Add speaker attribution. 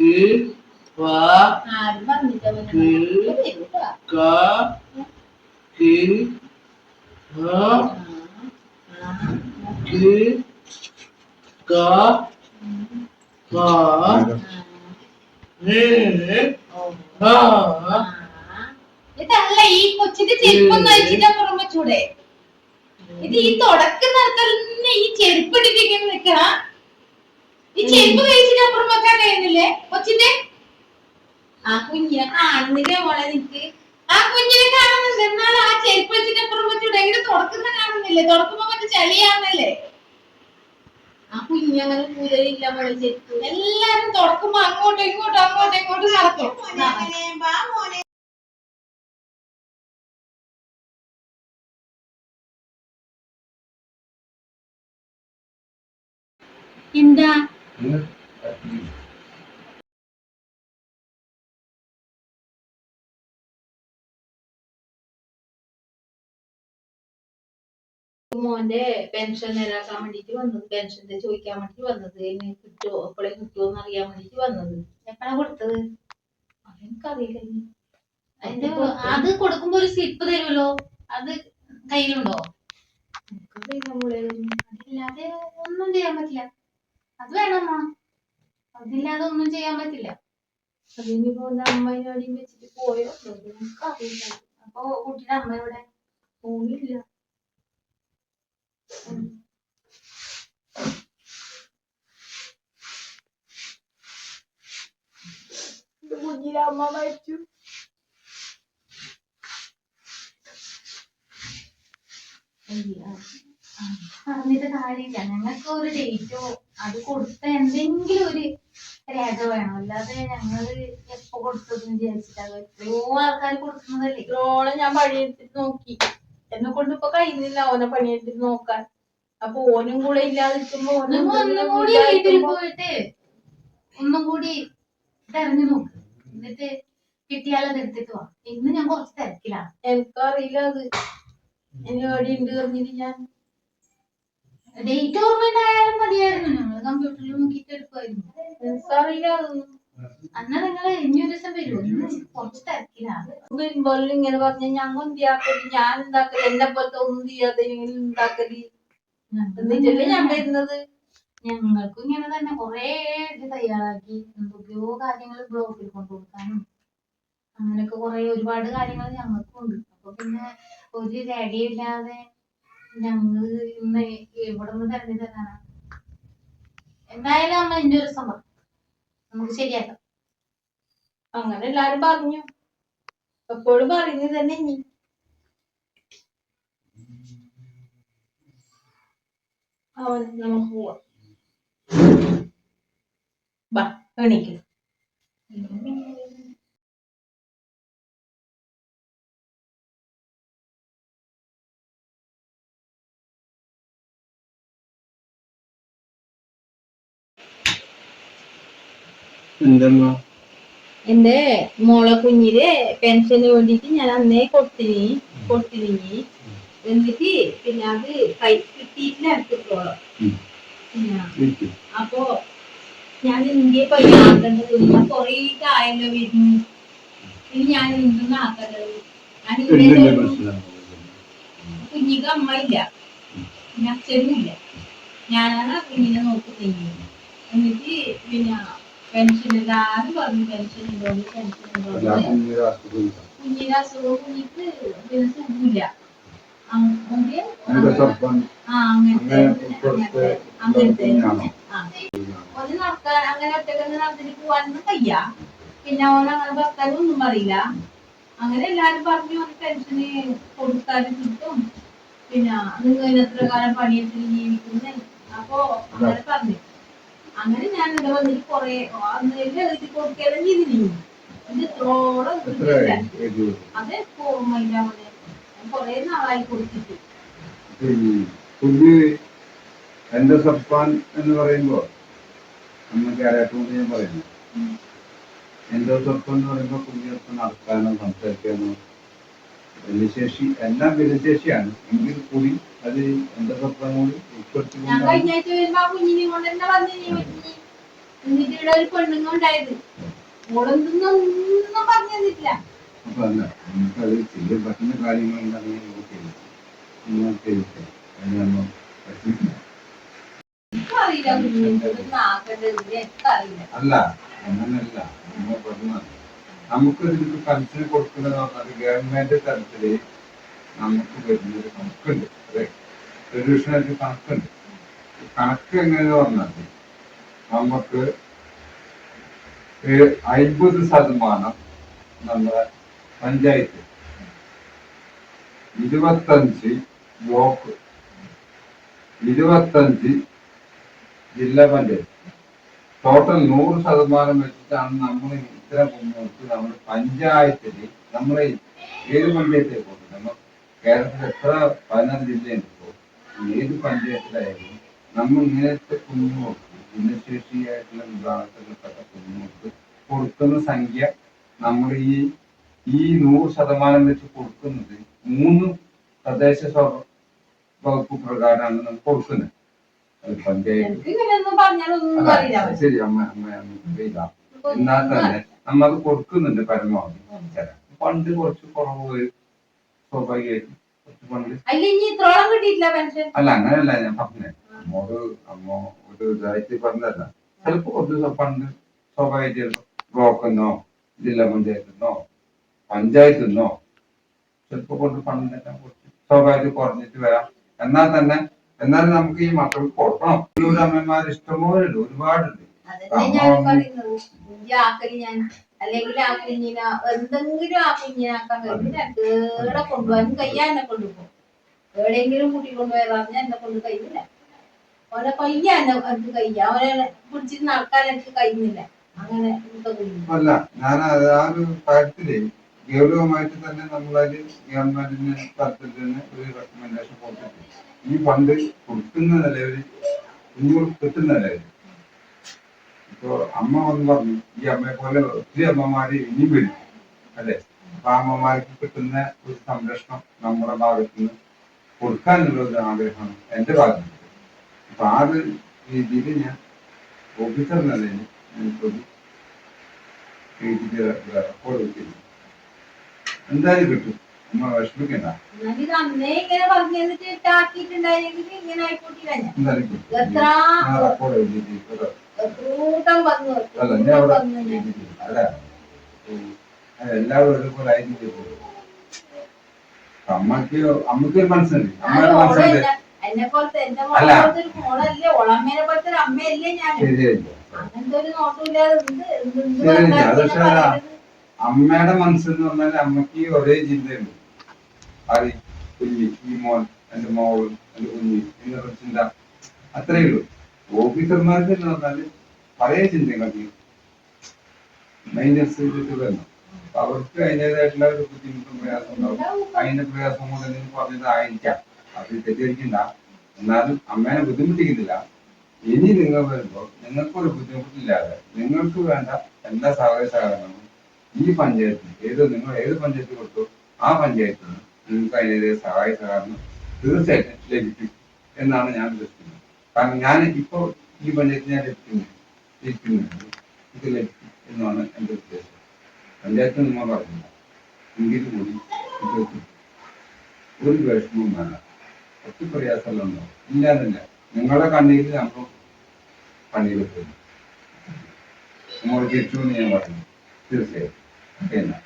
Speaker 1: കി
Speaker 2: വ
Speaker 1: കി ക
Speaker 2: ഇതല്ല ഈ വെച്ചൂടെ? ഇത് ഈ തുടക്കം നടത്തലിന് ഈ ചെരുപ്പ് ഇങ്ങനെ നിക്കണ ഈ ചെരുപ്പ് കഴിച്ചിട്ട് അപ്പുറം വെക്കാൻ കഴിയുന്നില്ലേ കൊച്ചിന്റെ? ആ കുഞ്ഞിനെ കാണുന്നില്ലേ മോളെ നിനക്ക്? ആ കുഞ്ഞിനെ കാണുന്നുണ്ട് എന്നാൽ ആ ചെരുപ്പ് വെച്ചിട്ട് അപ്പുറം വെച്ചൂടെ? എങ്ങനെ തുറക്കുന്ന കാണുന്നില്ലേ? തുറക്കുമ്പോ മറ്റേ ചളിയാന്നല്ലേ ആ കുഞ്ഞങ്ങനെ പൂജയില്ല മോളെ ചെരുപ്പ്. എല്ലാരും തുറക്കുമ്പോ അങ്ങോട്ടും ഇങ്ങോട്ടും അങ്ങോട്ടും ഇങ്ങോട്ടും നടക്കും. എന്താ? മോന്റെ പെൻഷൻ നേരാക്കാൻ വേണ്ടിട്ട് വന്നത് പെൻഷന്റെ ചോദിക്കാൻ വേണ്ടി വന്നത്. ഇനി കിട്ടുമോ എപ്പോഴേ കിട്ടുമോ എന്ന് അറിയാൻ വേണ്ടിട്ട് വന്നത്. എപ്പോഴാ കൊടുത്തത്? അതെനിക്കറിയില്ല. അതിന്റെ അത് കൊടുക്കുമ്പോ ഒരു സ്ലിപ്പ് തരുമല്ലോ? അത് കയ്യിലുണ്ടോ? അതില്ലാതെ ഒന്നും ചെയ്യാൻ പറ്റില്ല. അത് വേണമ്മ അതില്ലാതെ ഒന്നും ചെയ്യാൻ പറ്റില്ല. അതിനിപ്പോ എന്റെ അമ്മയോടെയും വെച്ചിട്ട് പോയോ? അപ്പൊ കുട്ടിയുടെ അമ്മയോടെ പോയില്ല. കുഞ്ഞിലെ അമ്മ മരിച്ചു. പറഞ്ഞിട്ട് കാര്യമില്ല. ഞങ്ങൾക്ക് ഒരു ഡേറ്റോ അത് കൊടുത്ത എന്തെങ്കിലും ഒരു രേഖ വേണം. അല്ലാതെ ഞങ്ങൾ എപ്പോ കൊടുത്തതെന്ന് വിചാരിച്ചിട്ട് അത് എത്രയോ ആൾക്കാർ കൊടുക്കുന്നതല്ലേ?
Speaker 3: ഓളെ ഞാൻ പണിയെടുത്തിട്ട് നോക്കി. എന്നെ കൊണ്ട് ഇപ്പൊ കഴിയുന്നില്ല ഓനെ പണിയെടുത്തിട്ട് നോക്കാൻ. അപ്പൊ ഓനും കൂടെ ഇല്ലാതിരിക്കുമ്പോ
Speaker 2: നിങ്ങൾ ഒന്നും കൂടി വീട്ടിൽ പോയിട്ട് ഒന്നും കൂടി തെരഞ്ഞു നോക്ക്. എന്നിട്ട് കിട്ടിയാലത് എടുത്തിട്ട് വാ. ഇന്ന് ഞാൻ കുറച്ച് തിരക്കിലാണ്.
Speaker 3: എനിക്കറിയില്ല അത്. ഇനി എവിടെ ഉണ്ട് പറഞ്ഞിട്ട് ഞാൻ?
Speaker 2: ഡേറ്റ് ഓർമ്മ ആയാലും മതിയായിരുന്നു. ഞങ്ങൾ കമ്പ്യൂട്ടറിൽ നോക്കിയിട്ട് എടുക്കുമായിരുന്നു അന്നാ നിങ്ങൾ ഇനി ഒരു ദിവസം വരുമോ കുറച്ച് തിരക്കിലാണ്
Speaker 3: വരുമ്പോഴും ഇങ്ങനെ പറഞ്ഞ ഞങ്ങൾ എന്തിയാക്കൽ ഞാൻ ഉണ്ടാക്കൽ എന്നെ പോലത്തെ ഒന്നും ചെയ്യാതെ ഉണ്ടാക്കൽ എന്നിട്ടല്ലേ ഞാൻ വരുന്നത്?
Speaker 2: ഞങ്ങൾക്കും ഇങ്ങനെ തന്നെ. കൊറേ ഇത് തയ്യാറാക്കി. എന്തൊക്കെയോ കാര്യങ്ങൾ ബ്ലോക്കിൽ കൊണ്ടുകൊടുക്കാനും അങ്ങനെയൊക്കെ കുറെ ഒരുപാട് കാര്യങ്ങൾ ഞങ്ങൾക്കും ഉണ്ട് അപ്പൊ പിന്നെ ഒരു രേഖയില്ലാതെ ഞങ്ങൾ ഇന്ന് ഇവിടെ നിന്ന് എന്തായാലും അമ്മ എന്റെ ഒരു സംഭവം നമുക്ക് ശരിയാക്കാം.
Speaker 3: അങ്ങനെ എല്ലാരും പറഞ്ഞു. എപ്പോഴും പറഞ്ഞു തന്നെ ഇനി. അവൻ നമുക്ക് പോവാം. ബാ എണീക്ക്. എന്റെ മോളെ കുഞ്ഞിൽ പെൻഷന് വേണ്ടിട്ട് ഞാൻ അന്നേ കൊടുത്തിനി കൊടുത്തിനി എന്നിട്ട് പിന്നെ അത് കിട്ടിയിട്ടില്ല. പിന്നെ അപ്പൊ ഞാൻ ഇന്ത്യയെ പോയി ആക്കേണ്ടത് ഞാൻ കൊറേ ആയല്ലോ വരുന്നു. ഇനി ഞാൻ ഇന്ത്യന്ന് ആക്കേണ്ടത്? ഞാൻ കുഞ്ഞിക്ക് അമ്മ ഇല്ല പിന്നെ അച്ഛനും ഇല്ല. ഞാനാണ് ആ കുഞ്ഞിനെ നോക്കുന്നത് എന്നിട്ട് പിന്നെ പെൻഷൻ ആരും പറഞ്ഞു പെൻഷൻ ഉണ്ടോന്ന് പെൻഷൻ
Speaker 1: ഒരു അസുഖം
Speaker 3: കുഞ്ഞിന് അസുഖം കുഞ്ഞിക്ക് പിന്നെ സുഖമില്ല ഒന്ന് നടക്കാൻ അങ്ങനെ ഒറ്റക്കൊന്ന് നടന്നിട്ട് പോവാനൊന്നും വയ്യ. പിന്നെ ഓൻ അങ്ങനെ ഒന്നും അറിയില്ല അങ്ങനെ എല്ലാരും പറഞ്ഞു ഓന് പെൻഷന് കൊടുക്കാനും കിട്ടും. പിന്നെ നിങ്ങൾ എത്ര കാലം പണിയെടുത്ത് ജീവിക്കുന്നേ? അപ്പൊ അങ്ങനെ പറഞ്ഞു. അങ്ങനെ ഞാൻ ഇവിടെ വന്നിട്ട് കൊറേ എഴുതി ചെയ്തിരുന്നു അത് ഓർമ്മയില്ല അവിടെ നാളായി കൊടുത്തിട്ട്.
Speaker 1: എന്റെ സപ്പാൻ എന്ന് പറയുമ്പോ അമ്മയ്ക്ക് അറിയാത്തോണ്ട് ഞാൻ പറയുന്നു. എന്റെ സപ്പൻ എന്ന് പറയുമ്പോ കുഞ്ഞിനൊപ്പം നടക്കാനോ സംസാരിക്കാനോ ഭിന്നശേഷി എല്ലാം ഭിന്നശേഷിയാണ്. എങ്കിൽ കൂടി അത് എന്റെ സ്വപ്നം കൂടി അപ്പൊ അല്ല നമുക്കത് ചെയ്യാൻ പറ്റുന്ന കാര്യങ്ങൾ ഇന്നത്തെ അല്ല അങ്ങനല്ല. നമ്മൾ പറഞ്ഞത് നമുക്ക് ഇതിന് കൺസിന് കൊടുക്കുന്നത് പറഞ്ഞാൽ ഗവൺമെന്റ് തലത്തിൽ നമുക്ക് വരുന്നൊരു കണക്കുണ്ട് അതെ ട്രഡീഷണലായിട്ട് കണക്കുണ്ട്. കണക്ക് എങ്ങനെയെന്ന് പറഞ്ഞാൽ നമുക്ക് അയ്മ്പത് ശതമാനം നമ്മുടെ പഞ്ചായത്ത് ഇരുപത്തഞ്ച് ബ്ലോക്ക് ഇരുപത്തഞ്ച് ജില്ലാ പഞ്ചായത്ത്. ടോട്ടൽ നൂറ് ശതമാനം വെച്ചിട്ടാണ് നമ്മൾ ഇത്ര മുന്നോട്ട് നമ്മൾ പഞ്ചായത്തിൽ നമ്മളെ ഏത് പഞ്ചായത്തിൽ പോകുന്നത് നമ്മൾ കേരളത്തിൽ എത്ര പതിനാറ് ജില്ലയുണ്ട്? ഏത് പഞ്ചായത്തിലായാലും നമ്മൾ ഇങ്ങനത്തെ കുഞ്ഞുങ്ങൾക്ക് ഭിന്നശേഷിയായിട്ടുള്ള വിഭാഗത്തിൽപ്പെട്ട കുഞ്ഞുങ്ങൾക്ക് കൊടുക്കുന്ന സംഖ്യ നമ്മൾ ഈ ഈ നൂറ് ശതമാനം വെച്ച് കൊടുക്കുന്നത് മൂന്ന് തദ്ദേശ വകുപ്പ് പ്രകാരമാണ് നമ്മൾ കൊടുക്കുന്നത്. പഞ്ചായത്ത് ശരി അമ്മ അമ്മ അമ്മ അറിയില്ല. എന്നാൽ തന്നെ നമ്മൾ കൊടുക്കുന്നുണ്ട് പരമാവധി. പണ്ട് കുറച്ച് കുറവ് സ്വാഭാവികമായിട്ടും അല്ല അങ്ങനെയല്ല ഞാൻ പറഞ്ഞത് അമ്മോട് അമ്മ ഒരു ഇതായിട്ട് പറഞ്ഞതല്ല. ചിലപ്പോ കുറച്ച് പണ്ട് സ്വാഭാവികമായിട്ട് ബ്ലോക്കെന്നോ ജില്ലാ പഞ്ചായത്തിന്നോ പഞ്ചായത്തിന്നോ ചിലപ്പോ കൊണ്ട് പണ്ടെല്ലാം കുറച്ച് സ്വാഭാവിക കുറഞ്ഞിട്ട് വരാം. എന്നാൽ തന്നെ എന്നാലും നമുക്ക് ഈ മക്കൾക്ക് കൊടുക്കണം. അമ്മമാർ ഇഷ്ടംപോലെ ഉണ്ട് ഒരുപാടുണ്ട്.
Speaker 3: അതന്നെ ഞാൻ പറയുന്നത്. ഈ ആക്കൽ ഞാൻ അല്ലെങ്കിൽ ആ കുഞ്ഞിനെ എന്തെങ്കിലും ആ കുഞ്ഞിനാക്കാൻ കഴിയും എവിടെ കൊണ്ടുപോകാനും കയ്യാ എന്നെ കൊണ്ടുപോകും എവിടെയെങ്കിലും കൂട്ടി കൊണ്ടുപോയാൽ എന്നെ കൊണ്ട് കഴിയില്ല ഓനെ കയ്യാ എന്നെ എനിക്ക് കയ്യ. അവനെ പിടിച്ചിട്ട് നടക്കാൻ എനിക്ക് കഴിയുന്നില്ല അങ്ങനെ
Speaker 1: അല്ല ഞാൻ ആ ഒരു കാര്യത്തിൽ ഗൗരവമായിട്ട് തന്നെ നമ്മളതിൽ ഗവൺമെന്റിന് തലത്തിൽ തന്നെ ഒരു റെക്കമെൻഡേഷൻ കൊടുത്തിട്ടുണ്ട്. ഈ ഫണ്ട് കൊടുക്കുന്ന നിലവിൽ കിട്ടുന്ന നിലവിൽ ഇപ്പൊ അമ്മ വന്ന് പറഞ്ഞു ഈ അമ്മയെ പോലെ ഒത്തിരി അമ്മമാര് ഇനിയും വരും. അല്ലെ? അപ്പൊ ആ അമ്മമാർക്ക് കിട്ടുന്ന ഒരു സംരക്ഷണം നമ്മുടെ ഭാഗത്ത് നിന്ന് കൊടുക്കാനുള്ള ഒരു ആഗ്രഹമാണ് എന്റെ ഭാഗത്ത്. അപ്പൊ ആ ഒരു രീതിയിൽ ഞാൻ ഓഫീസർ നിലയിൽ എനിക്കൊരു കൊടുക്കുന്നു എന്തായാലും കിട്ടും. നമ്മൾ വിഷമിക്കണ്ട. എന്തായാലും കിട്ടും. റെക്കോർഡ് എഴുതിയിട്ട് അല്ല ഞാൻ അവിടെ. അല്ല എല്ലാവരും ഒരുപോലെ ആയിരിക്കും അമ്മയ്ക്ക് അമ്മയ്ക്ക് ഒരു മനസ്സുണ്ട്. അമ്മയുടെ
Speaker 3: എന്നെ പോലത്തെ എന്റെ
Speaker 1: അല്ല.
Speaker 3: മോളെ പോലത്തെ ഒരു മോളല്ലേ? ഓളമ്മേനെ പോലത്തെ ഒരു അമ്മയല്ലേ ഞാൻ. അങ്ങനത്തെ ഒരു നോട്ടമില്ലാതെ.
Speaker 1: അമ്മയുടെ മനസ്സെന്ന് പറഞ്ഞാൽ അമ്മയ്ക്ക് ഒരേ ചിന്തയുണ്ട്. അറി കുഞ്ഞി ഈ മോൻ എന്റെ മോൾ എന്റെ കുഞ്ഞി എന്നുള്ള ചിന്ത. അത്രയേ ഉള്ളൂ. ഓഫീസർമാർക്ക് എന്ന് പറഞ്ഞാൽ പഴയ ചിന്തകൾ മൈനസ് ചെയ്തിട്ട് വരണം അപ്പൊ അവർക്ക് അതിന്റെതായിട്ടുള്ള ഒരു ബുദ്ധിമുട്ടും പ്രയാസം ഉണ്ടാവും. അതിന്റെ പ്രയാസം കൊണ്ട് എന്തെങ്കിലും പറഞ്ഞതായിരിക്കാം അത് തെറ്റിദ്ധരിക്കണ്ട. എന്നാലും അമ്മേനെ ബുദ്ധിമുട്ടിക്കുന്നില്ല. ഇനി നിങ്ങൾ വരുമ്പോൾ നിങ്ങൾക്കൊരു ബുദ്ധിമുട്ടില്ലാതെ നിങ്ങൾക്ക് വേണ്ട എല്ലാ സഹായ സഹകരണങ്ങളും ഈ പഞ്ചായത്തിൽ ഏത് നിങ്ങൾ ഏത് പഞ്ചായത്തിൽ കൊടുത്തു ആ പഞ്ചായത്തിൽ നിന്ന് നിങ്ങൾക്ക് അതിന്റെതായ സഹായ സഹകരണം തീർച്ചയായിട്ടും ലഭിക്കും എന്നാണ് ഞാൻ ഉദ്ദേശിക്കുന്നത് കാരണം ഞാൻ ഇപ്പോൾ ഈ പഞ്ചായത്തിൽ ഞാൻ ലഭിക്കുന്നു ലഭിക്കുന്നുണ്ട് ഇത് ലഭിക്കും എന്നാണ് എന്റെ ഉദ്ദേശം. പഞ്ചായത്ത് നിങ്ങൾ പറഞ്ഞില്ല. എങ്കിൽ കൂടി. ഒരു വിഷമവും വേണ്ട. ഒത്തിരി പ്രയാസമെല്ലാം ഉണ്ടോ ഇല്ലാന്നില്ല നിങ്ങളുടെ കണ്ണീര് നമ്മൾ പണി വെക്കുന്നു നമ്മൾ എന്ന് ഞാൻ പറഞ്ഞു. തീർച്ചയായും എന്നാ.